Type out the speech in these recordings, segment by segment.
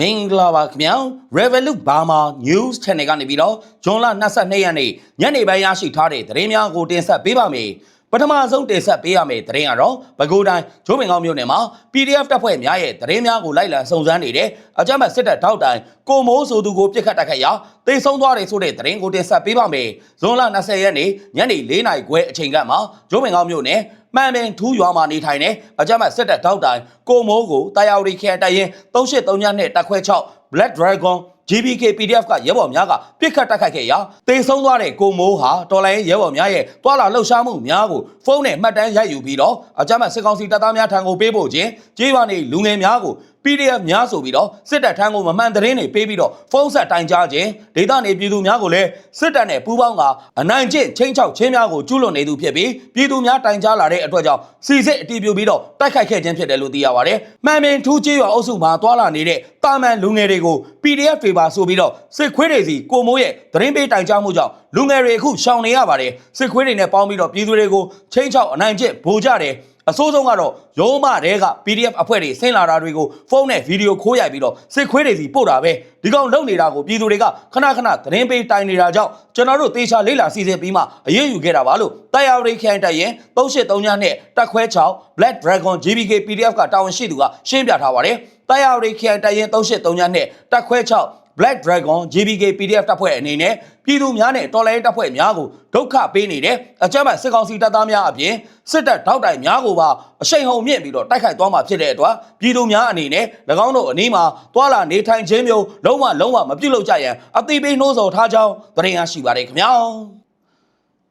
မင်္ဂလာပါခင်ဗျာ Revolut Burma News Channel ကနေပြီးတော့ဇွန်လ22ရက်နေ့ညနေပိုင်းရရှိထားတဲ့သတင်းများကိုတင်ဆက်ပေးပါမယ် ပထမဆုံးတင်ဆက်ပေးရမယ့်သတင်းကတော့ပဲခူးတိုင်းဂျိုးပင်ကောင်းမြို့နယ်မှာ PDF တပ်ဖွဲ့များရဲ့သတင်းများကိုလိုက်လံစုံစမ်းနေတဲ့အကြမ်းဖက်စစ်တပ်ထောက်တိုင်ကိုမိုးဆိုသူကိုပြစ်ခတ်တိုက်ခိုက်ရာတေဆုံးသွားတယ်ဆိုတဲ့သတင်းကိုတင်ဆက်ပေးပါမယ်ဇွန်လ20ရက်နေ့ညနေ4နာရီခွဲအချိန်ကမှဂျိုးပင်ကောင်းမြို့နယ်မှန်ပင်ထူးရွာမှာနေထိုင်တဲ့အကြမ်းဖက်စစ်တပ်ထောက်တိုင်ကိုမိုးကိုတာယာဝတီခဲတိုင်ရင်3839နဲ့တက်ခွဲ6 Black Dragon GBK PDF ကရဲဘော်များကပြစ်ခတ်တိုက်ခိုက်ခဲ့ရာတေဆုံးသွားတဲ့ကိုမိုးဟာတော်လိုင်းရဲဘော်များရဲ့တွာလာလှုပ်ရှားမှုများကိုဖုန်းနဲ့မှတ်တမ်းရိုက်ယူပြီးတော့အကြမ်းဖက်စစ်ကောင်စီတပ်သားများထံကိုပေးပို့ခြင်းကြေးရွာနေလူငယ်များကို PDF များဆိုပြီးတော့စစ်တပ်ထံကိုမမှန်သတင်းတွေပေးပြီးတော့ဖုန်းဆက်တိုင်ကြားခြင်းဒေသနေပြည်သူများကိုလည်းစစ်တပ်နဲ့ပူးပေါင်းကအနိုင်ကျင့်ချင်းချောက်ချင်းများကိုကျူးလွန်နေသူဖြစ်ပြီးပြည်သူများတိုင်ကြားလာတဲ့အတွက်ကြောင့်စီစစ်အတီးပြူပြီးတော့တိုက်ခိုက်ခဲ့ခြင်းဖြစ်တယ်လို့သိရပါတယ်။မှန်ပင်ထူးကြေးရွာအုပ်စုမှာတွာလာနေတဲ့တာမန်လူငယ်တွေကို PDF တွေပါဆိုပြီးတော့စစ်ခွေးတွေစီကိုမိုးရဲ့သတင်းပေးတိုင်ကြားမှုကြောင့်လူငယ်တွေအခုရှောင်နေရပါတယ်။စစ်ခွေးတွေနဲ့ပေါင်းပြီးတော့ပြည်သူတွေကိုချင်းချောက်အနိုင်ကျင့်ဗိုလ်ကြတယ်။ အဆိုးဆုံးကတော့ရုံးမတဲက PDF အဖွဲ့တွေဆင်းလာတာတွေကိုဖုန်းနဲ့ဗီဒီယိုခိုးရိုက်ပြီးတော့စစ်ခွေးတွေစီပို့တာပဲဒီကောင်လုံနေတာကိုပြည်သူတွေကခဏခဏသတင်းပေးတိုင်နေတာကြောင့်ကျွန်တော်တို့တေချာလေးလာစီစဉ်ပြီးမှအရေးယူခဲ့တာပါလို့တရားရီခိုင်တိုင်ရင်383ညနဲ့တက်ခွဲ6 Black Dragon GBK PDF ကတာဝန်ရှိသူကရှင်းပြထားပါတယ်တရားရီခိုင်တိုင်ရင်383ညနဲ့တက်ခွဲ6 Black Dragon GBK PDF တပ်ဖွဲ့အနေနဲ့ပြည်သူများနဲ့တော်လိုင်းတပ်ဖွဲ့များကိုဒုက္ခပေးနေတဲ့အကြမ်းဖက်စစ်ကောင်စီတပ်သားများအပြင်စစ်တပ်ထောက်တိုင်များကိုပါအရှိန်ဟုန်မြင့်ပြီးတော့တိုက်ခိုက်သွားမှာဖြစ်တဲ့အတွက်ပြည်သူများအနေနဲ့၎င်းတို့အနီးမှာတွာလာနေထိုင်ခြင်းမျိုးလုံးဝလုံးဝမပြုတ်လို့ကြရန်အသိပေးနှိုးဆော်ထားကြောင်းသတင်းရရှိပါတယ်ခင်ဗျာ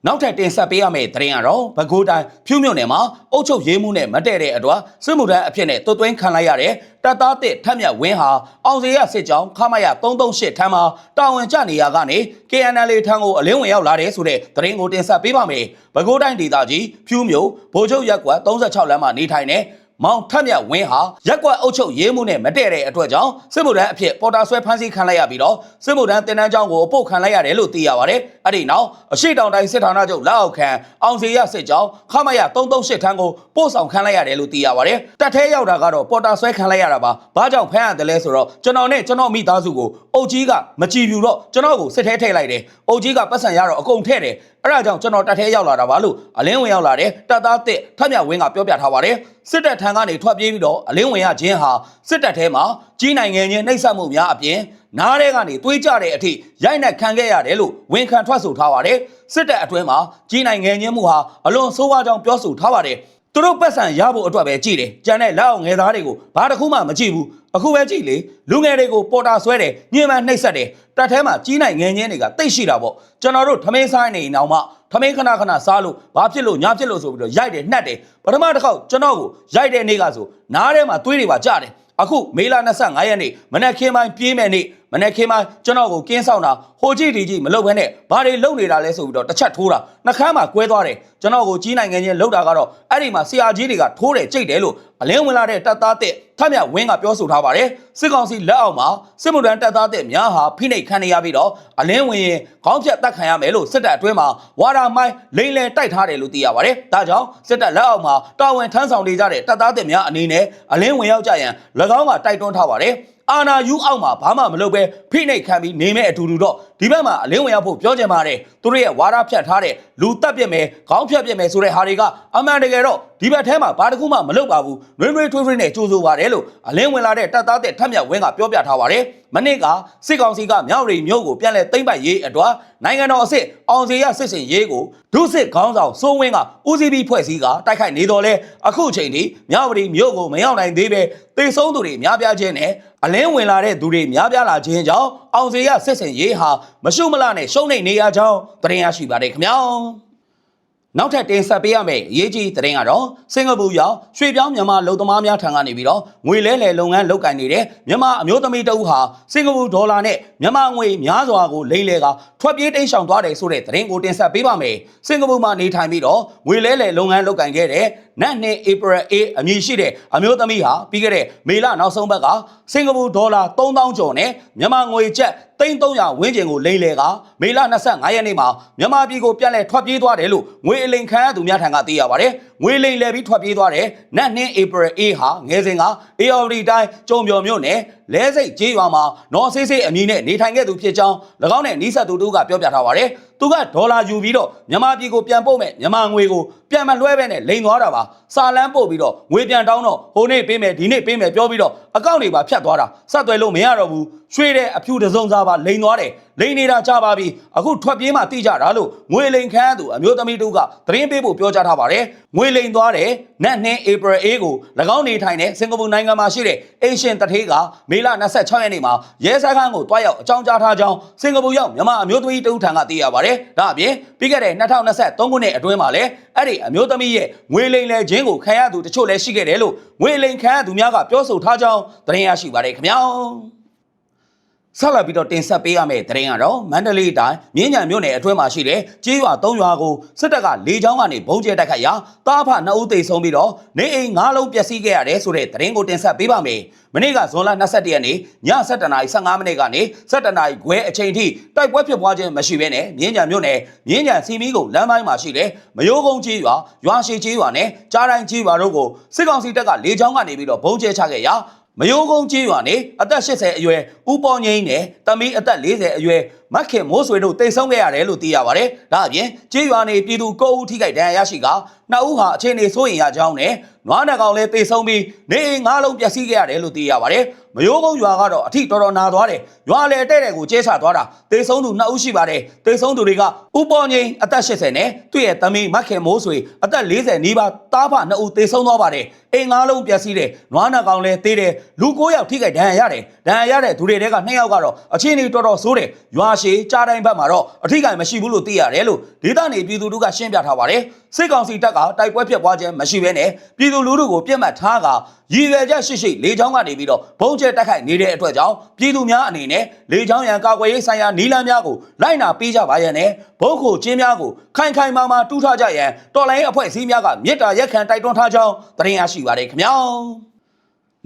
နောက်ထပ်တင်ဆက်ပေးရမယ့်သတင်းကတော့ပဲခူးတိုင်းဖြူးမြို့နယ်မှာအုတ်ချုပ်ရေးမှုနဲ့မတည့်တဲ့အတွက်စစ်မှုထမ်းအဖြစ်နဲ့တွတ်သွင်းခံလိုက်ရတဲ့တပ်သားတစ်ထက်မြတ်ဝင်းဟာအောင်စေရစစ်ကြောင်းခမရ338ထမ်းမှာတာဝန်ကျနေရကနေ KNL ထံကိုအလင်းဝင်ရောက်လာတဲ့ဆိုတဲ့သတင်းကိုတင်ဆက်ပေးပါမယ်။ပဲခူးတိုင်းဒေသကြီးဖြူးမြို့ဗိုလ်ချုပ်ရက်ကွက်36လမ်းမှာနေထိုင်တဲ့ မောင်ထက်မြတ်ဝင်းဟာရက်ကွက်အုပ်ချုပ်ရေးမှုနဲ့မတည့်တဲ့အတွက်ကြောင့်စစ်မှုထမ်းအဖြစ်ပေါ်တာဆွဲဖမ်းဆီးခံလိုက်ရပြီးတော့စစ်မှုထမ်းတင်တန်းကြောင်းကိုအပုတ်ခံလိုက်ရတယ်လို့သိရပါတယ်။အဲ့ဒီနောက်အရှိတောင်တိုင်းစစ်ဌာနချုပ်လက်အောက်ခံအောင်စီရစစ်ကြောင်းခမရ338ထန်းကိုပို့ဆောင်ခံလိုက်ရတယ်လို့သိရပါတယ်။တပ်ထဲရောက်တာကတော့ပေါ်တာဆွဲခံလိုက်ရတာပါ။ဘာကြောင့်ဖမ်းရတယ်လဲဆိုတော့ကျွန်တော်နဲ့ကျွန်တော်မိသားစုကိုအုတ်ကြီးကမကြည်ပြူတော့ကျွန်တော်ကိုစစ်ထဲထည့်လိုက်တယ်။အုတ်ကြီးကပတ်စံရတော့အကုန်ထည့်တယ်။ အဲ့ဒါကြောင့်ကျွန်တော်တပ်ထဲရောက်လာတာပါလို့အလင်းဝင်ရောက်လာတဲ့တပ်သားတစ်ထက်မြဝင်းကပြောပြထားပါတယ်စစ်တပ်ထံကနေထွက်ပြေးပြီးတော့အလင်းဝင်ရခြင်းဟာစစ်တပ်ထဲမှာကြီးနိုင်ငံချင်းနှိပ်စက်မှုများအပြင်နားထဲကနေတွေးကြတဲ့အထိရိုက်နှက်ခံခဲ့ရတယ်လို့ဝန်ခံထွက်ဆိုထားပါတယ်စစ်တပ်အတွင်းမှာကြီးနိုင်ငံချင်းမှုဟာအလွန်ဆိုးဝါးကြောင်းပြောဆိုထားပါတယ် သူတို့ပတ်စံရဖို့အတွက်ပဲကြည်တယ်ကြံတဲ့လက်အောင်ငယ်သားတွေကိုဘာတစ်ခုမှမကြည့်ဘူးအခုပဲကြည့်လေလူငယ်တွေကိုပေါ်တာဆွဲတယ်ညှဉ်းပန်းနှိပ်စက်တယ်တပ်ထဲမှာကြီးနိုင်ငယ်ချင်းတွေကတိတ်ရှိတာပေါ့ကျွန်တော်တို့ထမင်းဆိုင်နေအောင်မှထမင်းခဏခဏစားလို့ဘာဖြစ်လို့ညာဖြစ်လို့ဆိုပြီးတော့ရိုက်တယ်နှက်တယ်ပထမတစ်ခေါက်ကျွန်တော်ကိုရိုက်တဲ့နေ့ကဆိုနားထဲမှာသွေးတွေပါကြတယ်အခုမေလ25ရက်နေ့မနက်ခင်းပိုင်းပြေးမယ်နေ့ မနက်ခင်းပိုင်းကျွန်တော်ကိုကင်းဆောင်တာဟိုကြည့်ဒီကြည့်မလုပ်ဘဲနဲ့ဘာတွေလုပ်နေတာလဲဆိုပြီးတော့တစ်ချက်ထိုးတာနှခမ်းမှာကွဲသွားတယ်ကျွန်တော်ကိုကြီးနိုင်ငံချင်းလှုပ်တာကတော့အဲ့ဒီမှာဆရာကြီးတွေကထိုးတယ်ကြိတ်တယ်လို့အလင်းဝင်လာတဲ့တပ်သားတဲ့ထမြဝင်းကပြောဆိုထားပါတယ်စစ်ကောင်စီလက်အောက်မှာစစ်မှုထမ်းတပ်သားတဲ့များဟာဖိနှိပ်ခံနေရပြီးတော့အလင်းဝင်ရင်ခေါင်းဖြတ်တတ်ခံရမယ်လို့စစ်တပ်အတွင်းမှာဝါရာမိုင်းလိမ့်လဲတိုက်ထားတယ်လို့သိရပါတယ်ဒါကြောင့်စစ်တပ်လက်အောက်မှာတာဝန်ထမ်းဆောင်နေကြတဲ့တပ်သားတဲ့များအနေနဲ့အလင်းဝင်ရောက်ကြရန်၎င်းကတိုက်တွန်းထားပါတယ်အာနာယူအောက်မှာဘာမှမလုပ်ပဲဖိနှိပ်ခံပြီးနေမဲ့အတူတူတော့ဒီဘက်မှာအလင်းဝင်ရောက်ဖို့ပြောချင်ပါတယ်သူတို့ရဲ့ဝါဒဖြတ်ထားတဲ့လူတက်ပြက်မယ်ခေါင်းဖြတ်ပြက်မယ်ဆိုတဲ့ဟာတွေကအမှန်တကယ်တော့ဒီဘက်ထဲမှာဘာတစ်ခုမှမလုပ်ပါဘူးနှွေးနှွေးထွေးထွေးနဲ့ကြိုးဆိုပါတယ်လို့အလင်းဝင်လာတဲ့တပ်သားတဲ့ထက်မြတ်ဝင်းကပြောပြထားပါတယ်မနစ်ကစစ်ကောင်စီကမြောက်ရီမြို့ကိုပြန်လဲသိမ့်ပတ်ရေးအတွက်နိုင်ငံတော်အစ်စ်အောင်စီရစစ်စင်ရေးကိုဒုစစ်ခေါင်းဆောင်စိုးဝင်းကဦးစီးပြီးဖွဲ့စည်းကတိုက်ခိုက်နေတော်လဲအခုချိန်ထိမြောက်ရီမြို့ကိုမရောက်နိုင်သေးပဲတေဆုံးသူတွေများပြားခြင်းနဲ့အလင်းဝင်လာတဲ့သူတွေများပြားလာခြင်းကြောင့်အောင်စီရစစ်စင်ရေးဟာ မရှုမလနဲ့ရှုံးနေနေရကြောင်းသတင်းရရှိပါတယ်ခင်ဗျာနောက်ထပ်တင်ဆက်ပေးရမယ့်အရေးကြီးသတင်းကတော့စင်ကာပူရောက်ရွှေပြောင်းမြန်မာလုံသမားများထံကနေပြီးတော့ငွေလဲလှယ်လုပ်ငန်းလုပ်ကိုင်နေတဲ့မြန်မာအမျိုးသမီးတဦးဟာစင်ကာပူဒေါ်လာနဲ့မြန်မာငွေများစွာကိုလိမ့်လဲကထွက်ပြေးတိမ်းရှောင်သွားတယ်ဆိုတဲ့သတင်းကိုတင်ဆက်ပေးပါမယ်။စင်ကာပူမှာနေထိုင်ပြီးတော့ငွေလဲလှယ်လုပ်ငန်းလုပ်ကိုင်ခဲ့တဲ့နတ်နှစ်ဧပြီအေးအမည်ရှိတဲ့အမျိုးသမီးဟာပြီးခဲ့တဲ့မေလနောက်ဆုံးဘက်ကစင်ကာပူဒေါ်လာ3000ကျော်နဲ့မြန်မာငွေကျပ်3300ဝန်းကျင်ကိုလိမ့်လဲကမေလ25ရက်နေ့မှာမြန်မာပြည်ကိုပြန်လည်ထွက်ပြေးသွားတယ်လို့ငွေအလိန်ခံရသူများထံကသိရပါတယ်။ ငငွေလိမ်လဲပြီးထွက်ပြေးသွားတယ်နတ်နှင်း April A ဟာငယ်စဉ်က AOD တိုင်းကျုံပြော်မြို့နယ်လဲစိတ်ကျေးရွာမှာနော်ဆေးဆေးအမည်နဲ့နေထိုင်ခဲ့သူဖြစ်ကြောင်း၎င်းနဲ့နီးစပ်သူတို့ကပြောပြထားပါတယ်သူကဒေါ်လာယူပြီးတော့မြန်မာပြည်ကိုပြန်ပို့မဲ့မြန်မာငွေကိုပြန်မလွှဲပဲနဲ့လိမ်သွားတာပါစာလန်းပို့ပြီးတော့ငွေပြန်တောင်းတော့ဟိုနေ့ပေးမယ်ဒီနေ့ပေးမယ်ပြောပြီးတော့အကောင့်တွေပါဖြတ်သွားတာဆက်သွယ်လို့မရတော့ဘူးရွှေတဲ့အဖြူတစုံစားပါလိမ်သွားတယ်လိမ်နေတာကြပါပြီအခုထွက်ပြေးမှတိကြတာလို့ငွေလိမ်ခန်းသူအမျိုးသမီးတို့ကသတင်းပေးဖို့ပြောကြားထားပါတယ်ငွေလိမ်သွားတယ်နတ်နှင်း April A ကို၎င်းနေထိုင်တဲ့စင်ကာပူနိုင်ငံမှာရှိတဲ့အေရှင်တထေးကမေလ26ရက်နေ့မှာရဲစခန်းကိုတွားရောက်အကြောင်းကြားထားကြောင်းစင်ကာပူရောက်မြန်မာအမျိုးသမီးတဦးထံကသိရပါတယ်ဒါအပြင်ပြီးခဲ့တဲ့2023ခုနှစ်အတွင်းမှာလည်းအဲ့ဒီအမျိုးသမီးရဲ့ငွေလိမ်လဲခြင်းကိုခံရသူတချို့လည်းရှိခဲ့တယ်လို့ငွေလိမ်ခံရသူများကပြောဆိုထားကြောင်းသတင်းရရှိပါတယ်ခင်ဗျာ ဆက်လက်ပြီးတော့တင်ဆက်ပေးရမယ့်သတင်းကတော့မန္တလေးတိုင်းမြင်းညံမြို့နယ်အတွင်းမှာရှိတဲ့ကျေးရွာ၃ရွာကိုစစ်တပ်ကလေကြောင်းကနေဘုံကျဲတိုက်ခိုက်ရာတားဖနှစ်ဦးသေဆုံးပြီးတော့နေအိမ်၅လုံးပျက်စီးခဲ့ရတယ်ဆိုတဲ့သတင်းကိုတင်ဆက်ပေးပါမယ်။မနေ့ကဇွန်လ22ရက်နေ့ည7:15မိနစ်ကနေ7:00ခွဲအချိန်ထိတိုက်ပွဲဖြစ်ပွားခြင်းမရှိဘဲနဲ့မြင်းညံမြို့နယ်မြင်းညံစီမီကိုလမ်းပိုင်းမှာရှိတဲ့မယိုးကုန်းကျေးရွာရွာရှိကျေးရွာနဲ့ကြားတိုင်းကျေးရွာတို့ကိုစစ်ကောင်စီတပ်ကလေကြောင်းကနေပြီးတော့ဘုံကျဲချခဲ့ရာ မယိုးကုန်းကြီးရွာနေအသက်80အရွယ်ဦးပေါ်ငိမ့်နဲ့တမီးအသက်40အရွယ် မက်ခင်မိုးဆွေတို့တိတ်ဆုံးခဲ့ရတယ်လို့သိရပါတယ်။ဒါအပြင်ကြီးရွာနေပြည်သူ9ဦးထိခိုက်ဒဏ်ရာရရှိကနှစ်ဦးဟာအခြေအနေစိုးရိမ်ရကြောင်းနဲ့နွားနှကောင်လည်းတိတ်ဆုံးပြီးနေအိမ်၅လုံးပျက်စီးခဲ့ရတယ်လို့သိရပါတယ်။မယိုးကုန်းရွာကတော့အထိတော်တော်နာသွားတယ်။ရွာလေတဲ့တဲ့ကိုကျဲချသွားတာတိတ်ဆုံးသူ2ဦးရှိပါတယ်။တိတ်ဆုံးသူတွေကဦးပေါ်ငိမ့်အသက်80နဲ့သူ့ရဲ့တမီးမက်ခင်မိုးဆွေအသက်40နီးပါးတားဖ2ဦးတိတ်ဆုံးသွားပါတယ်။အိမ်၅လုံးပျက်စီးတယ်။နွားနှကောင်လည်းသေးတယ်။လူ9ယောက်ထိခိုက်ဒဏ်ရာရတယ်။ ဒဏ်ရာရတဲ့သူတွေတဲက2ယောက်ကတော့အခြေအနေတော်တော်ဆိုးတယ်။ရွာရှိကြားတိုင်းဘက်မှာတော့အထိခိုက်မရှိဘူးလို့သိရတယ်လို့ဒေသနေပြည်သူတို့ကရှင်းပြထားပါတယ်။စစ်ကောင်စီတပ်ကတိုက်ပွဲဖြစ်ပွားခြင်းမရှိဘဲနဲ့ပြည်သူလူထုကိုပြစ်မှတ်ထားကရည်ရွယ်ချက်ရှိရှိလေကြောင်းကနေပြီးတော့ဘုံကျဲတက်ခိုက်နေတဲ့အတွက်ကြောင့်ပြည်သူများအနေနဲ့လေကြောင်းရန်ကာကွယ်ရေးဆိုင်ရာနီလန်းများကိုလိုက်နာပေးကြပါရန်နဲ့ဘုံခိုကျင်းများကိုခိုင်ခိုင်မာမာတူးထားကြရန်တော်လိုင်းအဖွဲ့အစည်းများကမြေတားရက်ခံတိုက်တွန်းထားကြောင်းသတင်းရရှိပါတယ်ခင်ဗျာ။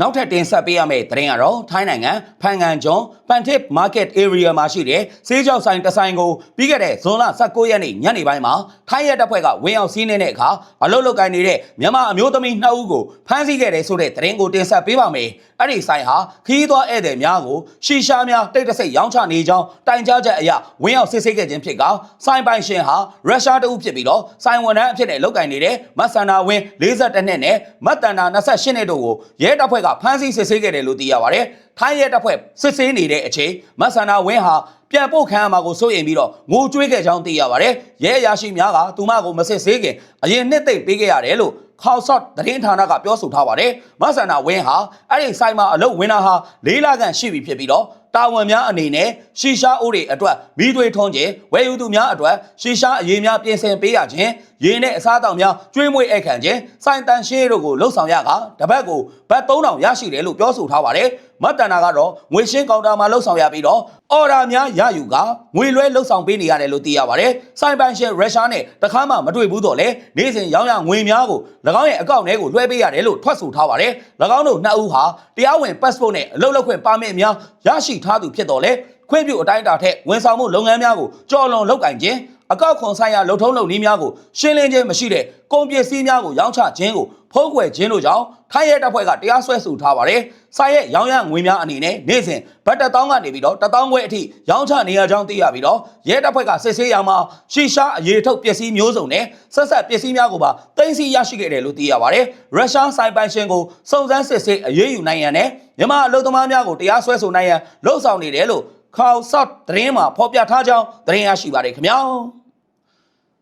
နောက်ထပ်တင်ဆက်ပေးရမယ့်သတင်းကတော့ထိုင်းနိုင်ငံဖန်ကန်ကျွန်းပန်တစ် market area မှာရှိတဲ့စေးကြောက်ဆိုင်တစ်ဆိုင်ကိုပြီးခဲ့တဲ့ဇွန်လ19ရက်နေ့ညနေပိုင်းမှာထိုင်းရဲတပ်ဖွဲ့ကဝင်ရောက်စီးနင်းတဲ့အခါအလုတ်လုတ်ကိုင်းနေတဲ့မြန်မာအမျိုးသမီး2ဦးကိုဖမ်းဆီးခဲ့တယ်ဆိုတဲ့သတင်းကိုတင်ဆက်ပေးပါမယ်။အဲ့ဒီဆိုင်ဟာခီးသွွားဧည့်သည်များကိုရှီရှားများတိတ်တဆိတ်ရောင်းချနေကြောင်းတိုင်ကြားချက်အရဝင်ရောက်စစ်ဆေးခဲ့ခြင်းဖြစ်ကဆိုင်ပိုင်ရှင်ဟာရုရှားတအုပ်ဖြစ်ပြီးတော့ဆိုင်ဝန်ထမ်းအဖြစ်နဲ့လုပ်ကိုင်နေတဲ့မတ်ဆန္ဒဝင်း42နှစ်နဲ့မတ်တန်တာ28နှစ်တို့ကိုရဲတပ်ဖွဲ့ကဖမ်းဆီးစစ်ဆေးခဲ့တယ်လို့သိရပါတယ်။ထိုင်းရဲတပ်ဖွဲ့စစ်ဆေးနေတဲ့အချိန်မတ်ဆန္ဒဝင်းဟာပြန်ပို့ခံရမှာကိုစိုးရိမ်ပြီးတော့ငိုကြွေးခဲ့ကြောင်းသိရပါတယ်။ရဲအရာရှိများကသူမကိုမစစ်ဆေးခင်အရင်နှစ်သိမ့်ပေးခဲ့ရတယ်လို့ခေါဆော့သတင်းဌာနကပြောဆိုထားပါတယ်။မဆန္ဒဝင်းဟာအဲ့ဒီဆိုင်မှာအလုပ်ဝင်တာဟာလေးလခန့်ရှိပြီဖြစ်ပြီးတော့တာဝန်များအနေနဲ့ရှီရှားအိုးတွေအတွက်မိတွေထုံးခြင်းဝယ်ယူသူများအတွက်ရှီရှားအရေးများပြင်ဆင်ပေးရခြင်းရင်းနဲ့အစားအသောက်များကျွေးမွေးအိတ်ခံခြင်းစိုင်တန်ရှင်းတို့ကိုလှုပ်ဆောင်ရကတပတ်ကိုဘတ်3000ရရှိတယ်လို့ပြောဆိုထားပါတယ်။မတ်တန်နာကတော့ငွေရှင်းကောင်တာမှာလှုပ်ဆောင်ရပြီးတော့အော်ဒါများရယူကငွေလွှဲလှုပ်ဆောင်ပေးနေရတယ်လို့သိရပါတယ်။စိုင်ပန်ရှယ်ရုရှားနဲ့တခါမှမတွေ့ဘူးတော့လေနေ့စဉ်ရောင်းရငွေများကို၎င်းရဲ့အကောင့်ထဲကိုလွှဲပေးရတယ်လို့ထွက်ဆိုထားပါတယ်။၎င်းတို့နှစ်ဦးဟာတရားဝင် passport နဲ့အလုပ်လုပ်ခွင့်ပါမစ်များရရှိထားသူဖြစ်တော်လဲခွင့်ပြုအတိုင်းအတာထက်ဝန်ဆောင်မှုလုပ်ငန်းများကိုကြော်လွန်လုပ်ကင်ခြင်း အကောက်ခွန်ဆိုင်ရာလှုပ်ထုံးလုပ်နည်းများကိုရှင်းလင်းခြင်းမရှိတဲ့ကုန်ပစ္စည်းများကိုရောင်းချခြင်းကိုဖုံးကွယ်ခြင်းတို့ကြောင့်ထိုင်းရဲတပ်ဖွဲ့ကတရားစွဲဆိုထားပါတယ်။ဆိုင်ရဲ့ရောင်းရငွေများအနေနဲ့နေ့စဉ်ဘတ်တစ်တောင်းကနေပြီးတော့တစ်တောင်းခွဲအထိရောင်းချနေရကြောင်းသိရပြီးတော့ရဲတပ်ဖွဲ့ကစစ်ဆေးရမှာရှီရှားအရေးထုတ်ပစ္စည်းမျိုးစုံနဲ့ဆက်ဆက်ပစ္စည်းများကိုပါတင်စီရရှိခဲ့တယ်လို့သိရပါတယ်။ရုရှားဆိုင်ပိုင်ရှင်ကိုစုံစမ်းစစ်ဆေးအရေးယူနိုင်ရန်နဲ့မြန်မာအလုပ်သမားများကိုတရားစွဲဆိုနိုင်ရန်လှုံ့ဆော်နေတယ်လို့ ခေါဆော့သတင်းမှာဖော်ပြထားကြောင်းသတင်းရရှိပါတယ်ခင်ဗျာ။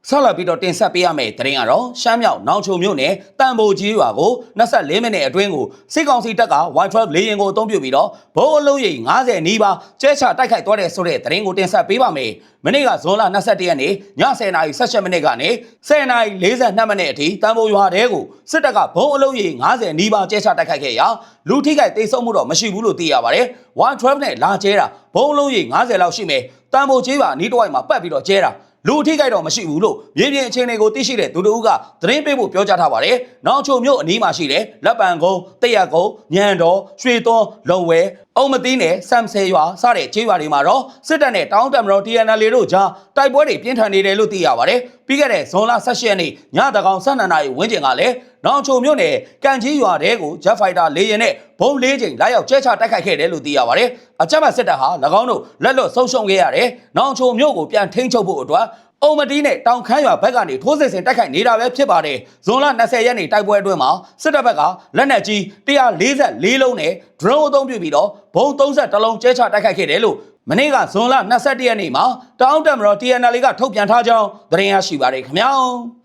ဆက်လက်ပြီးတော့တင်ဆက်ပေးရမယ့်သတင်းကတော့ရှမ်းမြောက်နောင်ချုံမြို့နယ်တန်ဖိုကြီးရွာကို24မိနစ်အတွင်းကိုစစ်ကောင်စီတပ်က Y12 လေယာဉ်ကိုအုံပြုပြီးတော့ဘိုးအလုံးရိပ်90နီးပါးကျဲချတိုက်ခိုက်သွားတဲ့ဆိုတဲ့သတင်းကိုတင်ဆက်ပေးပါမယ်။မနေ့ကဇွန်လ22ရက်နေ့ည10:18မိနစ်ကနေ10:42မိနစ်အထိတန်ဖိုရွာတဲကိုစစ်တပ်ကဘုံအလုံးရိပ်90နီးပါးကျဲချတိုက်ခိုက်ခဲ့ရာလူထိခိုက်ဒေဆုံးမှုတော့မရှိဘူးလို့သိရပါတယ်။ Y12 နဲ့လာကျဲတာဘုံအလုံးရိပ်90လောက်ရှိမယ်။တန်ဖိုကြီးရွာနီးတစ်ဝိုက်မှာပတ်ပြီးတော့ကျဲတာ လူအထိကြိုက်တော့မရှိဘူးလို့မြေပြင်အခြေအနေကိုသိရှိတဲ့သူတို့ကသတင်းပေးဖို့ပြောကြားထားပါတယ်။နောက်ချိုမြို့အနီးမှာရှိတဲ့လက်ပံကုန်းတရက်ကုန်းညံတော်ရွှေသွန်းလုံဝဲအုံမသိနဲ့ဆမ်ဆဲရွာစတဲ့ခြေရွာတွေမှာတော့စစ်တပ်နဲ့တောင်းတမတော် TNL တို့ကြားတိုက်ပွဲတွေပြင်းထန်နေတယ်လို့သိရပါတယ်။ပြီးခဲ့တဲ့ဇွန်လ18ရက်နေ့ညတကောင်12နာရီဝန်းကျင်ကလည်း နောင်ချိုမြို့နယ်ကန့်ကြီးရွာတဲကို Jet Fighter လေယာဉ်နဲ့ဘုံ၄ချိန်လာရောက်ကျဲချတိုက်ခိုက်ခဲ့တယ်လို့သိရပါတယ်။အကြမ်းဖက်စစ်တပ်ဟာ၎င်းတို့လက်လွတ်ဆုံးရှုံးခဲ့ရတယ်။နောင်ချိုမြို့ကိုပြန်ထိန်းချုပ်ဖို့အတွက်အုံမတီးနဲ့တောင်ခမ်းရွာဘက်ကနေထိုးစစ်ဆင်တိုက်ခိုက်နေတာပဲဖြစ်ပါတယ်။ဇွန်လ20ရက်နေ့တိုက်ပွဲအတွင်းမှာစစ်တပ်ဘက်ကလက်နက်ကြီး144လုံးနဲ့ drone အသုံးပြုပြီးတော့ဘုံ32လုံးကျဲချတိုက်ခိုက်ခဲ့တယ်လို့မနေ့ကဇွန်လ22ရက်နေ့မှာတောင်တက်မတော် TNL ကထုတ်ပြန်ထားကြောင်းသတင်းရရှိပါတယ်ခင်ဗျာ။